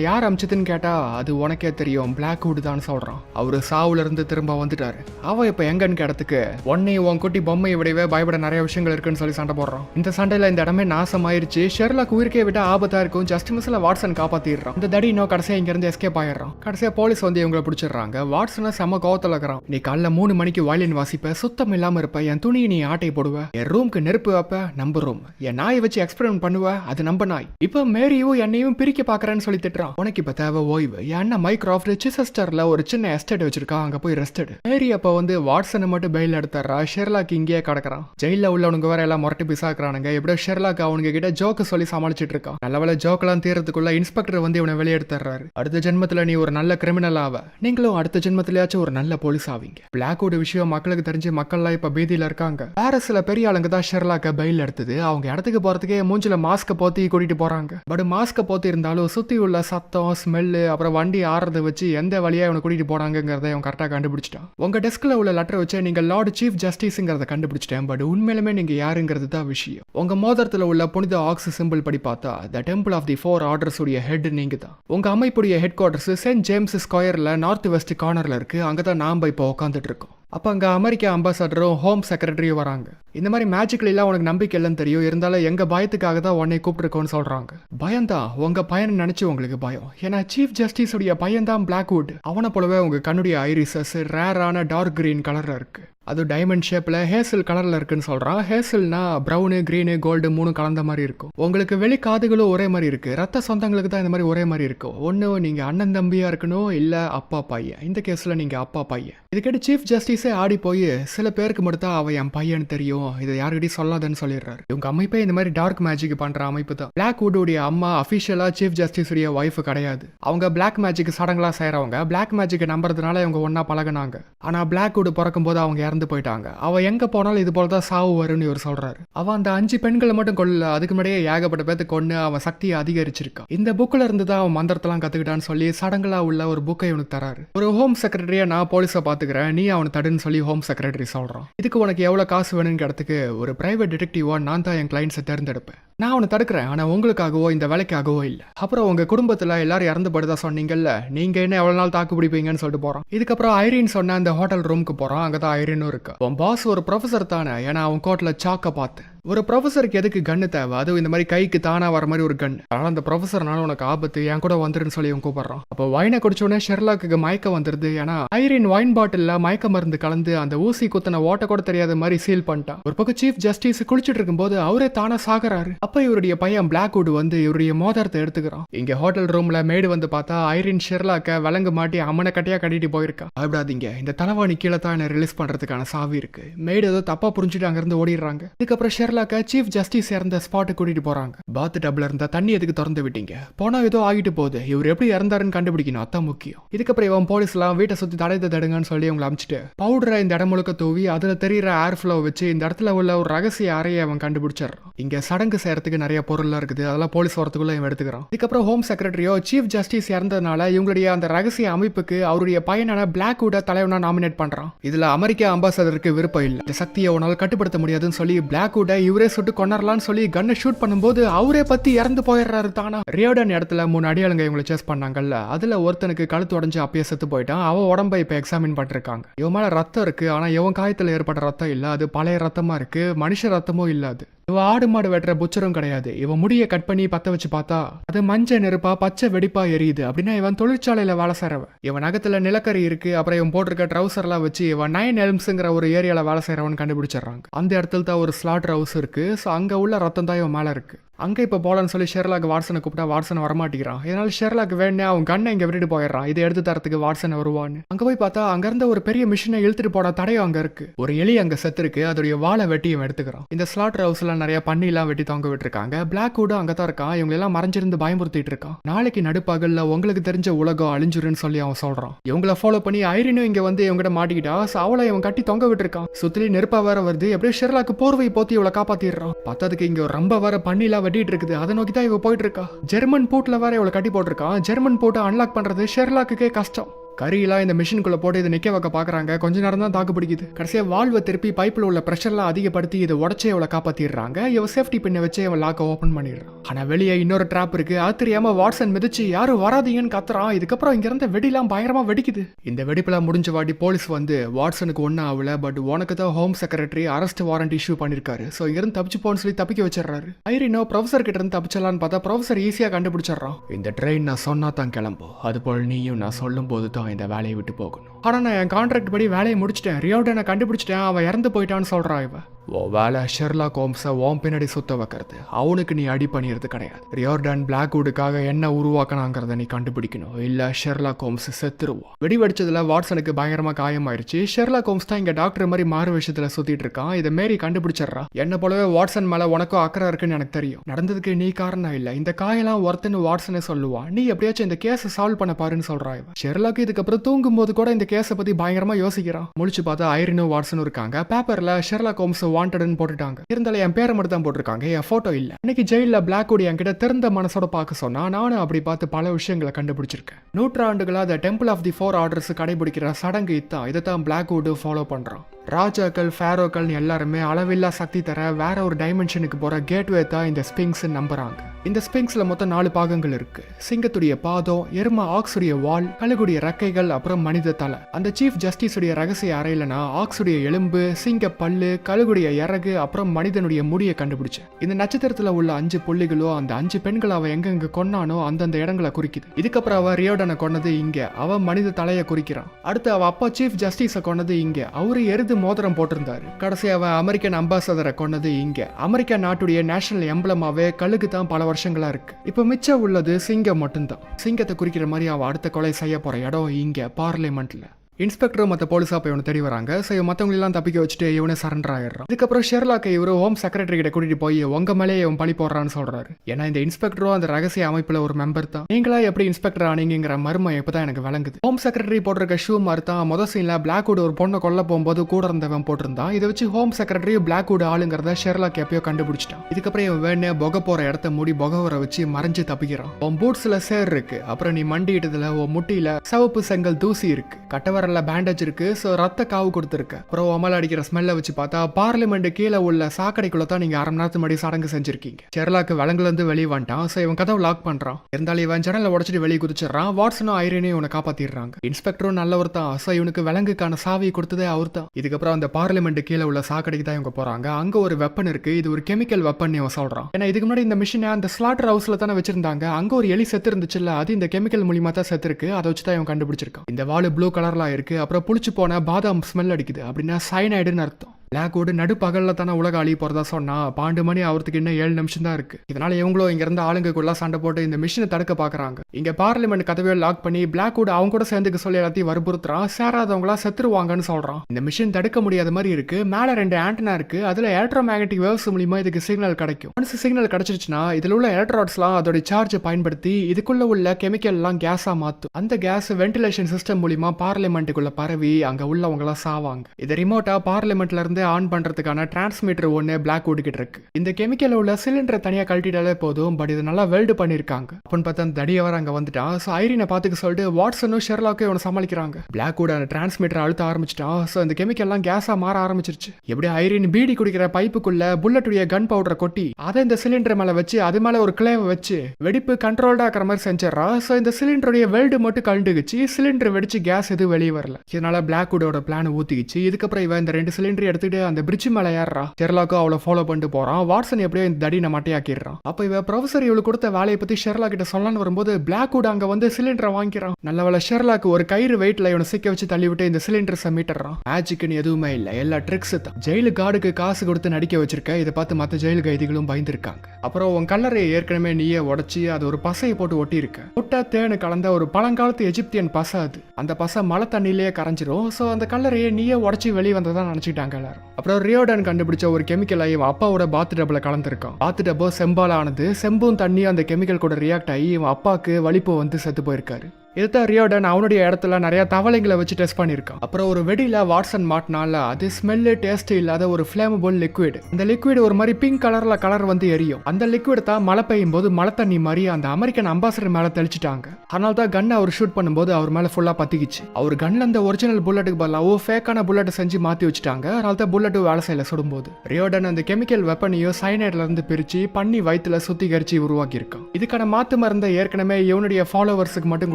யார் அமிச்சதுன்னு கேட்டா அது உனக்கே தெரியும். பிளாக் வுட் தான் சொல்றான். அவரு சாவுல இருந்து திரும்ப வந்துட்டாரு. அவன் இப்ப எங்கன்னு கேட்டதுக்கு உன்னை உன் குட்டி பொம்மையை விடவே பயப்பட நிறைய விஷயங்கள் இருக்குன்னு சொல்லி சண்டை போடுறான். இந்த சண்டையில இந்த இடமே நாசமாயிருச்சு. ஷெர்லாக் உயிருக்கே விட ஆபத்தா இருக்கும். ஜஸ்ட் மிஸ்ல வாட்சன் காப்பாத்திடுறான். இந்த தடி இன்னும் கடைசியா இங்க இருந்து எஸ்கேப் ஆயிடுறான். கடைசியா போலீஸ் வந்து இவங்களை பிடிச்சிடுறாங்க. வாட்ஸனை செம்ம கோவத்தில் இருக்கிறான். நீ காலைல மூணு மணிக்கு வயலின் வாசிப்ப சுத்தம் இல்லாம இருப்ப என் துணியை நீ ஆட்டை போடுவ என் ரூம்க்கு நெருப்பு வைப்ப நம்ப ரூம் என் நாய் வச்சு எக்ஸ்பெரிமெண்ட் பண்ணுவ? அது நம்ம நாய். இப்போ மேரியும் என்னையும் பிரிக்க பாக்குறேன்னு சொல்லி திட்டுறான். உனக்கு இப்ப தேவை ஓய்வு. என் அண்ணன் மைக்ராஃப்ட் சிசஸ்டர்ல ஒரு சின்ன எஸ்டேட் வச்சிருக்கா அங்க போய் ரெஸ்ட் எடு. மேரி அப்ப வந்து வாட்ஸனை மட்டும் பெயில் எடுத்துறா. ஷெர்லாக் இங்கேயே கிடக்குறான். ஜெயில உள்ளவனுக்கு வேற எல்லாம் முரட்டு பிசாக்குறானுங்க. எப்படியோ ஷெர்லாக் அவனுங்க கிட்ட ஜோக்க சொல்லி சமாளிச்சிட்டு இருக்கான். நல்ல வேலை ஜோக்கெல்லாம் தீரத்துக்குள்ள இன்ஸ்பெக்டர் வந்து இவனை வெளியெடுத்துறாரு. அடுத்த ஜென்மத்துல நீ ஒரு நல்ல கிரிமினல் ஆவ. நீங்களும் அடுத்த ஜென்மத்திலேயாச்சும் ஒரு நல்ல போலீஸ் ஆவீங்க. பிளாக்வுட் விஷயம் மக்களுக்கு தெரிஞ்சு மக்கள்லாம் இப்ப பீதியில இருக்காங்க. பாரிஸ்ல பெரிய ஆளுங்க தான் ஷெர்லாக்க பெயில் எடுத்தது. அவங்க இடத்துக்கு போகிறதுக்கே மூஞ்சில மாஸ்க்கை போத்தி கூட்டிட்டு போறாங்க. பட் மாஸ்க்கை போத்தி இருந்தாலும் சுற்றி உள்ள சத்தம் ஸ்மெல்லு அப்புறம் வண்டி ஆடுறத வச்சு எந்த வழியா இவனை கூட்டிகிட்டு போறாங்கிறத அவன் கரெக்டாக கண்டுபிடிச்சிட்டான். உங்க டெஸ்கில் உள்ள லெட்டர் வச்சு நீங்கள் லார்டு சீஃப் ஜஸ்டிஸுங்கிறத கண்டுபிடிச்சிட்டேன். பட் உண்மையிலுமே நீங்கள் யாருங்கிறது தான் விஷயம். உங்க மோதிரத்தில் உள்ள புனித ஆக்ஸ் சிம்பிள் படி பார்த்தா the temple of the four orders உடைய ஹெட் நீங்க தான் உங்க அமைப்புடைய ஹெட் குவார்டர்ஸ் சென்ட் ஜேம்ஸ் ஸ்கொயர்ல நார்த் வெஸ்ட் கார்னர்ல இருக்கு. அங்கதான் நாம் இப்போ உட்காந்துட்டு இருக்கோம். அப்போ அங்கே அமெரிக்க அம்பாசடரும் ஹோம் செக்ரட்டரியும் வராங்க. இந்த மாதிரி மேஜிக்ல எல்லாம் உனக்கு நம்பிக்கை இல்லைன்னு தெரியும். இருந்தாலும் எங்கள் பயத்துக்காக தான் உன்னை கூப்பிட்டுருக்கோன்னு சொல்கிறாங்க பயம்தான் உங்கள் பையனை நினச்சி உங்களுக்கு பயம். ஏன்னா சீஃப் ஜஸ்டிஸுடைய பையன் தான் பிளாக்வுட் அவனை போலவே உங்கள் கண்ணுடைய ஐரிசஸ் ரேரான டார்க் கிரீன் கலரில் இருக்குது அது டைமண்ட் ஷேப்ல ஹேசல் கலர்ல இருக்குன்னு சொல்றான். ஹேசல்னா ப்ரௌனு கிரீனு கோல்டு மூணு கலந்த மாதிரி இருக்கும். உங்களுக்கு வெளி காதுகளும் ஒரே மாதிரி இருக்கு. ரத்த சொந்தங்களுக்கு தான் இந்த மாதிரி ஒரே மாதிரி இருக்கும். ஒன்று நீங்க அண்ணன் தம்பியா இருக்கணும் இல்ல அப்பா பையன். இந்த கேஸ்ல நீங்க அப்பா பையன். இதுக்கிட்ட சீஃப் ஜஸ்டிஸே ஆடி போய் சில பேருக்கு மட்டும் தான் அவன் என் பையன் தெரியும். இதை யாருக்கிட்டையும் சொல்லாதன்னு சொல்லிடுறாரு. இவங்க அமைப்பே இந்த மாதிரி டார்க் மேஜிக் பண்ற அமைப்பு தான். பிளாக் உடைய அம்மா அஃபிஷியலா சீஃப் ஜஸ்டிஸ் உடைய ஒய்ஃப் கிடையாது. அவங்க பிளாக் மேஜிக் சடங்கெல்லாம் செய்றவங்க. பிளாக் மேஜிக்கை நம்புறதுனால இவங்க ஒன்றா பழகினாங்க. ஆனா பிளாக் வுட் பிறக்கும்போது அவங்க இறந்து போயிட்டாங்க. அவள் எங்கே போனாலும் இது போல தான் சாவு வரும்னு இவர் சொல்கிறாரு அவன் அந்த அஞ்சு பெண்களை மட்டும் கொல்ல அதுக்கு முன்னாடியே ஏகப்பட்ட பேத்து கொண்டு அவன் சக்தியை அதிகரிச்சிருக்கான் இந்த புக்கில் இருந்து தான் அவன் மந்திரத்தெல்லாம் கற்றுக்கிட்டான்னு சொல்லி சடங்கலாக உள்ள ஒரு புக்கை இவனுக்கு தராரு. ஒரு ஹோம் செக்ரட்டரியை நான் போலீஸை பார்த்துக்கிறேன் நீ அவனை தடுன்னு சொல்லி ஹோம் செக்ரட்டரி சொல்கிறான் இதுக்கு உனக்கு எவ்வளோ காசு வேணும்னு இடத்துக்கு ஒரு பிரைவேட் டிடெக்டிவாக நான் தான் என் கிளைண்ட்ஸை தேர்ந்தெடுப்பேன். நான் அவனை தடுக்கிறேன் ஆனால் உங்களுக்காகவோ இந்த வேலைக்காகவோ இல்லை. அப்புறம் உங்கள் குடும்பத்தில் எல்லாரும் இறந்து படுதா சொன்னீங்கல்ல நீங்கள் என்ன எவ்வளோ நாள் தாக்கு பிடிப்பீங்கன்னு சொல்லிட்டு போகிறோம் இதுக்கப்புறம் ஐரின் சொன்ன அந்த ஹோட்டல் ரூமுக்கு போகிறோம் அங்கே தான் ஐரினும் இருக்கு. உன் பாஸ் ஒரு ப்ரொஃபஸர் தானே ஏன்னா அவன் கோட்டில் சாக்கை பார்த்து. ஒரு ப்ரொஃபஸருக்கு எதுக்கு கன்னு தேவை? அதுவும் இந்த மாதிரி கைக்கு தானா வர மாதிரி ஒரு கன் அதனால அந்த ப்ரொஃபஸர்னால உனக்கு ஆபத்து என் கூட வந்துருன்னு சொல்லி இவன் கூப்பிடுறான். அப்போ வைனை குடிச்சோடனே ஷெர்லாக்கு மயக்கம் வந்துருது. ஏன்னா ஐரின் வைன் பாட்டில்ல மயக்க மருந்து கலந்து அந்த ஊசி குத்தின ஓட்ட கூட தெரியாத மாதிரி சீல் பண்ணிட்டான். ஒரு பக்கம் சீஃப் ஜஸ்டிஸ் குளிச்சிட்டு இருக்கும்போது அவரே தானா சாகுறாரு. அப்ப இவருடைய பையன் பிளாக்வுட் வந்து இவருடைய மோதிரத்தை எடுத்துக்கிறான். இங்க ஹோட்டல் ரூம்ல மேடு வந்து பார்த்தா ஐரின் ஷெர்லாக்க விலங்கு மாட்டி அம்மனை கட்டியா கட்டிட்டு போயிருக்கா அப்படியாதீங்க இந்த தலைவாணி கீழே தான் என்ன ரிலீஸ் பண்றதுக்கான சாவி இருக்கு. மேடு ஏதோ தப்பா புரிஞ்சுட்டு அங்கிருந்து ஓடிடுறாங்க. இதுக்கப்புறம் ஷெர்லாக்க சீஃப் ஜஸ்டிஸ் இறந்த ஸ்பாட்டு கூட்டிட்டு போறாங்க. பாத் டப்ல இருந்த தண்ணி எதுக்கு திறந்து விட்டீங்க? போனா ஏதோ ஆகிட்டு போகுது. இவர் எப்படி இறந்தாருன்னு கண்டுபிடிக்கணும். அதான் முக்கியம். இதுக்கப்புறம் இவன் போலீஸ் எல்லாம் வீட்டை சுத்தி தடை தடுங்கன்னு சொல்லி அவங்களை அமிச்சிட்டு பவுடரை இந்த இடம் முழுக்க தூவி அதுல தெரியுற ஏர் ஃப்ளோ வச்சு இந்த இடத்துல உள்ள ஒரு ரகசிய அறையை அவன் கண்டுபிடிச்சிடறான். இங்க சடங்கு செய்யறதுக்கு நிறைய பொருள்லாம் இருக்குது. அதெல்லாம் போலீஸ் வரத்துக்குள்ள இவன் எடுத்துக்கிறான். இதுக்கப்புறம் ஹோம் செக்ரட்டரியோ சீஃப் ஜஸ்டிஸ் இறந்ததுனால இவங்களுடைய அந்த ரகசிய அமைப்புக்கு அவருடைய பையனான பிளாக் வுட தலைவனா நாமினேட் பண்றான். இதுல அமெரிக்க அம்பாசடருக்கு விருப்பம் இல்லை. இந்த சக்தியை உன்னால் கட்டுப்படுத்த முடியாதுன்னு சொல்லி பிளாக் வுட இவரே சுட்டு கொண்டர்லாம்னு சொல்லி கன்னை ஷூட் பண்ணும்போது அவரே பத்தி இறந்து போயிடுறாரு தானா? ரியோடன் இடத்துல மூணு அடியாளுங்க இவங்களை சேஸ் பண்ணாங்கல்ல அதுல ஒருத்தனுக்கு கழுத்து உடஞ்சு அப்பயே செத்து போயிட்டான். அவன் உடம்ப இப்ப எக்ஸாமின் பண்ணிருக்காங்க இவன் மேல ரத்தம் இருக்கு ஆனா இவன் காயத்துல ஏற்பட்ட ரத்தம் இல்ல அது பழைய ரத்தமா இருக்கு மனுஷ ரத்தமும் இல்லாது இவ ஆடு மாடு வெட்டுற புச்சரும் கிடையாது. இவன் முடிய கட் பண்ணி பத்த வச்சு பார்த்தா அது மஞ்சள் நெருப்பா பச்சை வெடிப்பா எரியுது. அப்படின்னா இவன் தொழிற்சாலையில வேலை செய்றவன். இவன் நகத்துல நிலக்கரி இருக்கு அப்புறம் இவன் போட்டிருக்க ட்ரௌசர்லாம் வச்சு இவன் நைன் எல்ம்ஸுங்கிற ஒரு ஏரியால வேலை செய்யறவன் கண்டுபிடிச்சிடுறாங்க. அந்த இடத்துல தான் ஒரு ஸ்லாட் ஹவுஸ் இருக்கு. ஸோ அங்க உள்ள ரத்தம் தான் இவன் மேல இருக்கு. அங்கே இப்போ போலான்னு சொல்லி ஷெர்லாக் வாட்சனை கூப்பிட்டா வாட்சன் வரமாட்டேங்கிறான். இதனால் ஷெர்லாக் வேணே அவன் கண்ணை இங்கே விட்டுட்டு போயிடுறான். இதை எடுத்து தரத்துக்கு வாட்சன் வருவான்னு. அங்கே போய் பார்த்தா அங்கேருந்து ஒரு பெரிய மிஷினை இழுத்துட்டு போட தடையும் அங்கே இருக்கு. ஒரு எலி அங்கே செத்து இருக்கு அதோடைய வாழை வெட்டி எடுத்துக்கிறான். இந்த ஸ்லாட்டர் ஹவுஸ்ல நிறைய பண்ணிலாம் வெட்டி தொங்க விட்டுருக்காங்க. பிளாக் வுட் அங்கே தான் இருக்கான். இவங்க எல்லாம் மறைஞ்சிருந்து பயமுறுத்திட்டு இருக்கான். நாளைக்கு நடுப்பகல்ல உங்களுக்கு தெரிஞ்ச உலகம் அழிஞ்சிருன்னு சொல்லி அவன் சொல்றான். இவங்கள ஃபாலோ பண்ணி ஐரினும் இங்க வந்து இவங்ககிட்ட மாட்டிக்கிட்டா so அவளை இவன் கட்டி தொங்க விட்டுருக்கான். சுத்திலி நெருப்பா வேற வருது. எப்படியோ ஷெர்லாக்கு போர்வை போத்தி இவளை காப்பாத்திடுறான். பத்ததுக்கு இங்க ரொம்ப வேற பண்ணிலாம் வெட்டிட்டு இருக்குது அதை நோக்கி தான் இவ போயிட்டு இருக்கா ஜெர்மன் போர்ட்ல வேற இவளை கட்டி போட்டிருக்கான் ஜெர்மன் போர்ட்டை அன்லாக் பண்றது ஷெர்லாக்குக்கே கஷ்டம். கரியெல்லாம் இந்த மிஷினுக்குள்ள போட்டு இதை நிக்க வைக்க பாக்குறாங்க. கொஞ்ச நேரம் தான் தாக்கு பிடிக்குது. கடைசியா வால்வை திருப்பி பைப்பில் உள்ள ப்ரெஷர்லாம் அதிகப்படுத்தி இதை உடச்சே இவளை காப்பாத்திடுறாங்க. இவ சேஃப்டி பின்ன வச்சே இவன் லாக்க ஓபன் பண்ணிடுறான். ஆனா வெளியே இன்னொரு ட்ராப் இருக்கு. அது தெரியாமல் வாட்சன் மிதிச்சு யாரும் வராதீங்கன்னு கத்துறான். இதுக்கப்புறம் இங்க இருந்த வெடிலாம் பயங்கரமா வெடிக்குது. இந்த வெடிப்பெல்லாம் முடிஞ்ச வாட்டி போலீஸ் வந்து வாட்சனுக்கு ஒன்றும் ஆகல. பட் உனக்கு தான் home secretary arrest warrant issue பண்ணிருக்காரு. ஸோ இங்கிருந்து தப்பிச்சு போன்னு சொல்லி தப்பிக்க வச்சிடறாரு. ஐரினோ ப்ரொஃபசர் கிட்ட இருந்து தப்பிச்சலான்னு பார்த்தா ப்ரொஃபசர் ஈஸியா கண்டுபிடிச்சிடறான். இந்த ட்ரெயின் நான் சொன்னா தான் கிளம்பும். அது போல் நீயும் நான் சொல்லும் போது தான் இந்த வேலையை விட்டு போகணும். ஆனால் நான் என் கான்ட்ராக்ட் படி வேலையை முடிச்சிட்டேன். ரியோட்டனை கண்டுபிடிச்சிட்டேன். அவன் இறந்து போயிட்டான்னு சொல்கிறான் இவன் ஓ வேலை ஷெர்லா ஹோம்ஸை ஓம் பின்னாடி சுத்த வைக்கிறது. அவனுக்கு நீ அடி பண்ணிடுறது கிடையாது. ரியோர்டன் பிளாக்வுட்டுக்காக என்ன உருவாக்கணாங்கிறத நீ கண்டுபிடிக்கணும். இல்லை ஷெர்லா கோம்ஸ் செத்துருவோம் வெடி வெடிச்சதில் வாட்ஸனுக்கு பயங்கரமா காயமாயிருச்சு. ஷெர்லா ஹோம்ஸ் தான் இங்க டாக்டர் மாதிரி மாறு விஷயத்துல சுத்திட்டு இருக்கான். இதை மாரி கண்டுபிடிச்சிடுறா. என்ன போலவே வாட்சன் மேல உனக்கும் அக்கறை இருக்குன்னு எனக்கு தெரியும். நடந்ததுக்கு நீ காரணம் இல்ல. இந்த காயெல்லாம் ஒருத்தன்னு வாட்சனே சொல்லுவான் நீ எப்படியாச்சும் இந்த கேஸை சால்வ் பண்ண பாருன்னு சொல்றா இவன். இதுக்கப்புறம் தூங்கும் போது கூட இந்த கேஸை பத்தி பயங்கரமா யோசிக்கிறான். முழிச்சு பார்த்தா ஐரினும் வாட்ஸனும் இருக்காங்க. பேப்பர்ல ஷெர்லா கோம்ஸ் வாண்டட்னு போட்டுட்டாங்க. இருந்தாலும் என் பேரை மட்டும் தான் போட்டிருக்காங்க. என் போட்டோ இல்லை. இன்னைக்கு ஜெயில பிளாக்வுட் என்கிட்ட திறந்த மனசோட பார்க்க சொன்னா நானும் அப்படி பார்த்து பல விஷயங்களை கண்டுபிடிச்சிருக்கேன். நூற்றாண்டுகளாக the temple of the four orders கடைபிடிக்கிற சடங்கு இதான் இதை தான் பிளாக்வுட் ஃபாலோ பண்றான். ராஜாக்கள் ஃபேரோக்கள்னு எல்லாருமே அளவில்லா சக்தி தர வேற ஒரு டைமென்ஷனுக்கு போகிற கேட்வே தான் இந்த ஸ்பிங்ஸ் நம்புறாங்க. இந்த ஸ்பிங்ஸ்ல மொத்தம் நாலு பாகங்கள் இருக்கு. சிங்கத்துடைய பாதம் எரும ஆக்ஸுடைய வால் கழுகுடைய ரக்கைகள் அப்புறம் மனித தலை. அந்த சீஃப் ஜஸ்டிஸுடைய ரகசிய அறையிலனா ஆக்ஸுடைய எலும்பு சிங்க பல்லு கழுகுடைய இறகு அப்புறம் மனிதனுடைய முடியை கண்டுபிடிச்சேன் இந்த நட்சத்திரத்துல உள்ள அஞ்சு புள்ளிகளோ அந்த அஞ்சு பெண்கள் அவ எங்கெங்க கொன்னானோ அந்தந்த இடங்களை குறிக்குது. இதுக்கப்புறம் அவ ரியோடனை கொண்டது இங்க. அவன் மனித தலையை குறிக்கிறான். அடுத்து அவ அப்பா சீஃப் ஜஸ்டிஸை கொண்டது இங்க. அவரு எருது மோதிரம் போட்டிருந்தாரு. கடைசி அவன் அமெரிக்கன் அம்பாசடரை கொண்டது இங்க. அமெரிக்கா நாட்டுடைய நேஷனல் எம்பளமாவே கழுகு தான் பல வருஷங்களா இருக்கு. இப்போ மிச்சம் உள்ளது சிங்கம் மட்டும்தான். சிங்கத்தை குறிக்கிற மாதிரி அவன் அடுத்த கொலை செய்ய போற இடம் இங்க பார்லிமெண்ட்ல. இன்ஸ்பெக்டரும் மற்ற போலீஸாக போய் இவனை தேடி வராங்க. ஸோ இவன் மற்றவங்களெல்லாம் தப்பிக்க வச்சுட்டு இவனே சரண்டர் ஆயிடுறான். இதுக்கப்புறம் ஷெர்லாக்கை இவரு ஹோம் செக்ரட்டரி கிட்ட கூட்டிட்டு போய் உங்க மேலே இவன் பழி போடுறான்னு சொல்றாரு. ஏன்னா இந்த இன்ஸ்பெக்டரும் அந்த ரகசிய அமைப்புல ஒரு மெம்பர் தான். நீங்களா எப்படி இன்ஸ்பெக்டர் ஆனீங்கிற மர்மம் இப்பதான் எனக்கு விளங்குது. ஹோம் செக்ரட்டரி போட்டிருக்க ஷூ மாதிரி தான் மொதல் சீன்ல பிளாக்வுட் ஒரு பொண்ணை கொல்ல போகும்போது கூட இருந்தவன் போட்டிருந்தான். இதை வச்சு ஹோம் செக்ரட்டரி பிளாக்வுட் ஆளுங்கிறத ஷெர்லாக் எப்பயோ கண்டுபிடிச்சிட்டான். இதுக்கப்புறம் இவன் வேணே புகை போற இடத்த மூடி புகை வர வச்சு மறைஞ்சு தப்பிக்கிறான். உன் பூட்ஸ்ல சேர் இருக்கு. அப்புறம் நீ மண்டிட்டதுல உன் முட்டியில சிவப்பு செங்கல் தூசி இருக்கு. கட்டவர கட்டவரல்ல பேண்டேஜ் இருக்கு. ஸோ ரத்த காவு கொடுத்துருக்கு. அப்புறம் உமல அடிக்கிற ஸ்மெல்லை வச்சு பார்த்தா பார்லிமெண்ட் கீழே உள்ள சாக்கடைக்குள்ள தான் நீங்க அரை மணி நேரத்துக்கு முன்னாடி சடங்கு செஞ்சிருக்கீங்க. செர்லாக்கு விலங்குலருந்து வெளியே வந்துட்டான். ஸோ இவன் கதவை லாக் பண்றான். இருந்தாலும் இவன் ஜன்னலை உடச்சிட்டு வெளியே குதிச்சிடறான். வாட்ஸனும் ஐரனையும் இவனை காப்பாத்திடுறாங்க. இன்ஸ்பெக்டரும் நல்லவர் தான் ஸோ இவனுக்கு விலங்குக்கான சாவியை கொடுத்ததே அவர் தான் இதுக்கப்புறம் அந்த பார்லிமெண்ட் கீழே உள்ள சாக்கடைக்கு தான் இவங்க போறாங்க. அங்கே ஒரு வெப்பன் இருக்கு. இது ஒரு கெமிக்கல் வெப்பன் இவன் சொல்கிறான் ஏன்னா இதுக்கு முன்னாடி இந்த மிஷினை அந்த ஸ்லாட்டர் ஹவுஸ்ல தானே வச்சிருந்தாங்க. அங்க ஒரு எலி செத்து இருந்துச்சுல்ல அது இந்த கெமிக்கல் மூலியமா தான் செத்துருக்கு. அதை வச்சு தான் இவன் கண்டுபிடிச்சிருக்கான். இந்த வாலு ப்ளூ கலர்ல இருக்குது அப்புறம் புளிச்சு போன பாதாம் ஸ்மெல் அடிக்குது. அப்படின்னா சைனைடுன்னு அர்த்தம். பிளாக்வுட் நடுப்பகல்ல தானே உலக அழிய போறதா சொன்னா பாண்டு மணி அவருக்கு இன்னும் ஏழு நிமிஷம் தான் இருக்கு. இதனால இவங்களும் இங்க இருந்த சண்டை போட்டு இந்த மிஷினை தடுக்க பாக்குறாங்க. இங்க பார்லிமெண்ட் கதவையை லாக் பண்ணி பிளாக்வுட் அவங்க கூட சேர்ந்துக்க சொல்லி எல்லாத்தையும் வற்புறுத்துறான். சேராதவங்களா செத்துருவாங்கன்னு சொல்றான். இந்த மிஷின் தடுக்க முடியாத மாதிரி இருக்கு. மேல ரெண்டு ஆண்டனா இருக்கு. அதுல எலக்ட்ரோ மேக்னெட்டிக் வேவ்ஸ் மூலியமா இதுக்கு சிக்னல் கிடைக்கும். ஒன்ஸ் சிக்னல் கிடைச்சிருச்சுன்னா இதுல உள்ள எலக்ட்ராட்ஸ்லாம் அதோட சார்ஜை பயன்படுத்தி இதுக்குள்ள உள்ள கெமிக்கல் எல்லாம் கேஸா அந்த கேஸ் வென்டிலேஷன் சிஸ்டம் மூலியமா பார்லிமெண்ட்டுக்குள்ள பரவி அங்க உள்ளவங்க எல்லாம் சாவாங்க. இதை ரிமோட்டா பார்லிமெண்ட்ல இருந்து ஆன் பண்ணுறதுக்கான டிரான்ஸ்மீட்டர் ஒன்று பிளாக் கிட்ட இருக்கு. இந்த கெமிக்கல் உள்ள சிலிண்டரை தனியாக கழட்டிட்டாலே போதும் பட் இது நல்லா வெல்டு பண்ணியிருக்காங்க அப்படின்னு பார்த்தா அந்த தடியவர் அங்கே வந்துட்டான் ஸோ ஐரினை பார்த்துக்க சொல்லிட்டு வாட்ஸனும் ஷெர்லாக்கும் இவனை சமாளிக்கிறாங்க. பிளாக் வுட் அந்த டிரான்ஸ்மிட்டர் அழுத்த ஆரம்பிச்சிட்டான் ஸோ இந்த கெமிக்கல்லாம் கேஸாக மாற ஆரம்பிச்சிருச்சு. எப்படி ஐரின் பீடி குடிக்கிற பைப்புக்குள்ள புல்லட்டுடைய கன் பவுடரை கொட்டி அதை இந்த சிலிண்டர் மேலே வச்சு அது மேலே ஒரு கிளேவை வச்சு வெடிப்பு கண்ட்ரோல்டாக இருக்கிற மாதிரி செஞ்சிடறா. ஸோ இந்த சிலிண்டருடைய வெல்டு மட்டும் கழுண்டுக்குச்சு சிலிண்டர் வெடிச்சு கேஸ் எதுவும் வெளியே வரல. இதனால பிளாக் வுடோட பிளான் ஊத்திக்கிச்சு. இதுக்கப்புறம் இவன் இந்த ரெண்டு சிலிண்டர் எடுத்து சொல்லிட்டு அந்த பிரிட்ஜ் மேலே ஏறா ஷெர்லாக்கு அவளை ஃபாலோ பண்ணிட்டு போறான். வாட்ஸன் எப்படியோ இந்த தடினை மட்டையாக்கிடுறான் அப்ப இவ ப்ரொஃபசர் இவளுக்கு கொடுத்த வேலையை பத்தி ஷெர்லா கிட்ட சொல்லலாம்னு வரும்போது பிளாக் வுட் அங்க வந்து சிலிண்டரை வாங்கிக்கிறான். நல்ல வேலை ஷெர்லாக்கு ஒரு கயிறு வெயிட்ல இவனை சிக்க வச்சு தள்ளி விட்டு இந்த சிலிண்டர் சமிட்டுறான் மேஜிக்னு எதுவுமே இல்ல. எல்லா ட்ரிக்ஸ் தான். ஜெயிலு கார்டுக்கு காசு கொடுத்து நடிக்க வச்சிருக்க. இதை பார்த்து மத்த ஜெயில் கைதிகளும் பயந்துருக்காங்க. அப்புறம் உன் கல்லறையை ஏற்கனவே நீயே உடச்சி அது ஒரு பசையை போட்டு ஒட்டியிருக்க. முட்டை தேனு கலந்த ஒரு பழங்காலத்து எஜிப்தியன் பசை அது. அந்த பசை மழை தண்ணியிலேயே கரைஞ்சிரும். ஸோ அந்த கல்லறையை நீயே உடச்சி வெளியே வந்ததா நினைச்சிட்டாங்க எல்லாரும். அப்புறம் ரியோடன் கண்டுபிடிச்ச ஒரு கெமிக்கலையும் அப்பாவோட பாத்து டப்பில் கலந்துருக்கான். பாத்து டப்போ செம்பால் ஆனது செம்பும் தண்ணி அந்த கெமிக்கல் கூட ரியாக்ட் ஆகி இவன் அப்பாவுக்கு வலிப்பு வந்து செத்து போயிருக்காரு. இதுதான் ரியோடன் அவனுடைய இடத்துல நிறைய தவளைங்களை வச்சு டெஸ்ட் பண்ணியிருக்கான். அப்புறம் ஒரு வெடியில வாட்சன் மாட்டினால அது ஸ்மெல்லு டேஸ்ட் இல்லாத ஒரு ஃபிளேமபிள் லிக்விட் அந்த லிக்விட் ஒரு மாதிரி பிங்க் கலர்ல கலர் வந்து எரியும். அந்த லிக்விட் தான் மழை பெய்யும் போது மழை தண்ணி மாதிரி அந்த அமெரிக்கன் அம்பாசடர் மேல தெளிச்சிட்டாங்க. அதனால தான் கன் அவர் ஷூட் பண்ணும்போது அவர் மேல ஃபுல்லா பத்திக்கிச்சு. அவர் கன்ல அந்த ஒரிஜினல் புல்லட்டுக்கு பதிலாக ஃபேக்கான புல்லட்டை செஞ்சு மாத்தி வச்சுட்டாங்க. அதனால தான் புல்லட்டு வேலை செய்யல சுடும்போது. ரியோடன் அந்த கெமிக்கல் வெப்பனையும் சைனைட்ல இருந்து பிரிச்சு பண்ணி வயிற்றுல சுத்திகரிச்சு உருவாக்கியிருக்கான். இதுக்கான மாத்து மருந்தை ஏற்கனவே இவனுடைய ஃபாலோவர்ஸுக்கு மட்டும்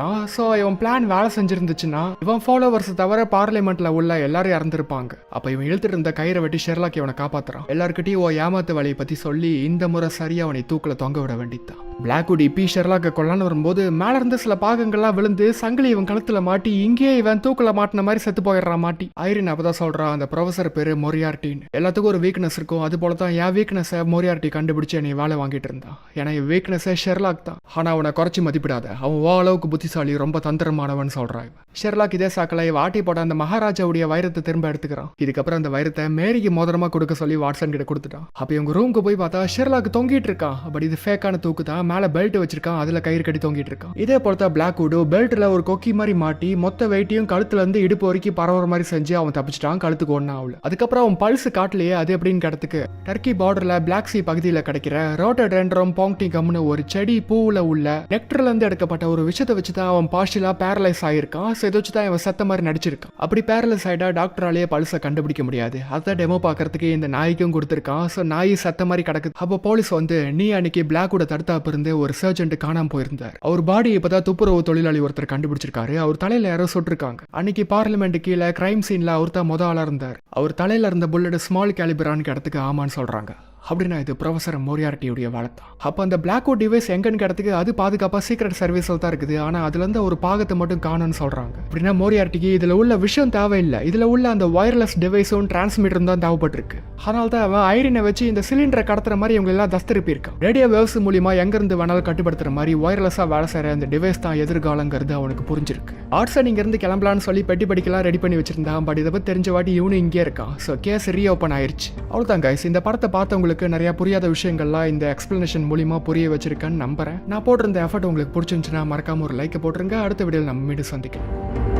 தான் ஸோ இவன் பிளான் வேலை செஞ்சிருந்துச்சுன்னா இவன் ஃபாலோவர்ஸ் தவிர பார்லிமெண்ட்ல உள்ள எல்லாரும் இறந்துருப்பாங்க. அப்ப இவன் இழுத்துட்டு இருந்த கயிறை வெட்டி ஷெர்லாக் இவனை காப்பாத்துறான். எல்லாருக்கிட்டையும் ஓ ஏமாத்து வழியை பத்தி சொல்லி இந்த முறை சரியா அவனை தூக்கில தொங்க விட வேண்டித்தான் பிளாக்வுட் இப்பி ஷெர்லாக்க கொல்லான்னு வரும்போது மேல இருந்து சில பாகங்கள்லாம் விழுந்து சங்கிலி இவன் கழுத்துல மாட்டி இங்கேயே இவன் தூக்கில மாட்டின மாதிரி செத்து போயிடுறான் மாட்டி. ஐரின் அப்பதான் சொல்றான் அந்த ப்ரொஃபசர் பேரு மொரியார்டின்னு எல்லாத்துக்கும் ஒரு வீக்னஸ் இருக்கும் அது போல தான் என் வீக்னஸை மொரியார்டி கண்டுபிடிச்சு என்னை வேலை வாங்கிட்டு இருந்தான். ஏன்னா என் வீக்னஸே ஷெர்லாக் தான். ஆனா அவனை குறைச்சி மதிப்பிடாத. அவன் ஓ அளவுக்கு புத்தி புத்திசாலி ரொம்ப தந்திரமானவன் சொல்றான் இவன். ஷெர்லாக் இதே சாக்கலை வாட்டி போட அந்த மகாராஜாவுடைய வைரத்தை திரும்ப எடுத்துக்கிறான். இதுக்கப்புறம் அந்த வைரத்தை மேரிக்கு மோதிரமா கொடுக்க சொல்லி வாட்ஸன் கிட்ட கொடுத்துட்டான். அப்ப இவங்க ரூமுக்கு போய் பார்த்தா ஷெர்லாக் தொங்கிட்டு இருக்கான். பட் இது ஃபேக்கான தூக்கு தான். மேல பெல்ட் வச்சிருக்கான். அதுல கயிறு கட்டி தொங்கிட்டு இருக்கான். இதே போல தான் பிளாக் வுட் பெல்ட்ல ஒரு கொக்கி மாதிரி மாட்டி மொத்த வெயிட்டையும் கழுத்துல இருந்து இடுப்பு வரைக்கும் பரவுற மாதிரி செஞ்சு அவன் தப்பிச்சிட்டான். கழுத்துக்கு ஒன்னா ஆகல அதுக்கப்புறம் அவன் பல்ஸ் காட்டலையே அது எப்படின்னு கிடத்துக்கு டர்க்கி பார்டர்ல பிளாக் சி பகுதியில் கிடைக்கிற ரோட்டோடென்ட்ரம் பாங்டிகம்னு ஒரு செடி பூவுல உள்ள நெக்டர்ல இருந்து எடுக்கப்பட்ட ஒரு விஷயத்தை வச்சு தான் அவன் பார்ஷியலா பேரலைஸ் ஆகிருக்கான் ஸோ இதை வச்சு தான் இவன் செத்த மாதிரி நடிச்சிருக்கான். அப்படி பேரலைஸ் ஆகிட்டா டாக்டராலேயே பல்ஸை கண்டுபிடிக்க முடியாது. அதை டெமோ பார்க்கறதுக்கு இந்த நாய்க்கும் கொடுத்துருக்கான். ஸோ நாய் செத்த மாதிரி கிடக்குது. அப்போ போலீஸ் வந்து நீ அன்னைக்கு பிளாக்கோட தடுத்தாப்பு இருந்து ஒரு சர்ஜென்ட் காணாம போயிருந்தார். அவர் பாடி இப்பதான் துப்புரவு தொழிலாளி ஒருத்தர் கண்டுபிடிச்சிருக்காரு. அவர் தலையில யாரோ சுட்டிருக்காங்க. அன்னைக்கு பார்லிமெண்ட் கீழே கிரைம் சீன்ல அவர் தான் முத ஆளா இருந்தார். அவர் தலையில இருந்த புல்லட் ஸ்மால் கேலிபரான்னு கிடத்துக்கு ஆமான்னு சொல்றாங்க. அப்படின்னா இது ப்ரொஃபசர் மோரியாரிட்டியுடைய வேலை தான் அப்போ அந்த பிளாக் அவுட் டிவைஸ் எங்கன்னு கிடத்துக்கு அது பாதுகாப்பாக சீக்ரெட் சர்வீஸில் தான் இருக்குது. ஆனால் அதுலேருந்து ஒரு பாகத்தை மட்டும் காணும்னு சொல்கிறாங்க அப்படின்னா மோரியாரிட்டிக்கு இதில் உள்ள விஷயம் தேவையில்லை. இதில் உள்ள அந்த ஒயர்லெஸ் டிவைஸும் டிரான்ஸ்மிட்டரும் தான் தேவைப்பட்டிருக்கு. அதனால தான் அவன் ஐரினை வச்சு இந்த சிலிண்டரை கடத்துற மாதிரி இவங்க எல்லாம் தஸ்திருப்பியிருக்கான் ரேடியோ வேவ்ஸ் மூலியமா எங்கேருந்து வேணாலும் கட்டுப்படுத்துற மாதிரி ஒயர்லெஸ்ஸாக வேலை செய்கிற அந்த டிவைஸ் தான் எதிர்காலங்கிறது அவனுக்கு புரிஞ்சிருக்கு. ஆர்ட்ஸை இங்கேருந்து கிளம்பலான்னு சொல்லி பெட்டி படிக்கலாம் ரெடி பண்ணி வச்சிருந்தான். பட் இதை பற்றி தெரிஞ்ச வாட்டி இவனு இங்கே இருக்கான். ஸோ கேஸ் ரீஓப்பன் ஆயிடுச்சு அவ்வளோதான் கைஸ் இந்த படத்தை பார்த்தவங்களுக்கு நிறைய புரியாத விஷயங்கள்லாம் இந்த எக்ஸ்பிளனேஷன் மூலியமா புரிய வச்சிருக்கேன்னு நம்புறேன். நான் போட்டிருந்த எஃபர்ட் உங்களுக்கு பிடிச்சிருந்துச்சுன்னா மறக்காம ஒரு லைக்கை போட்டுருங்க. அடுத்த வீடியோவில் நம்ம மீண்டும் சந்திக்கலாம்.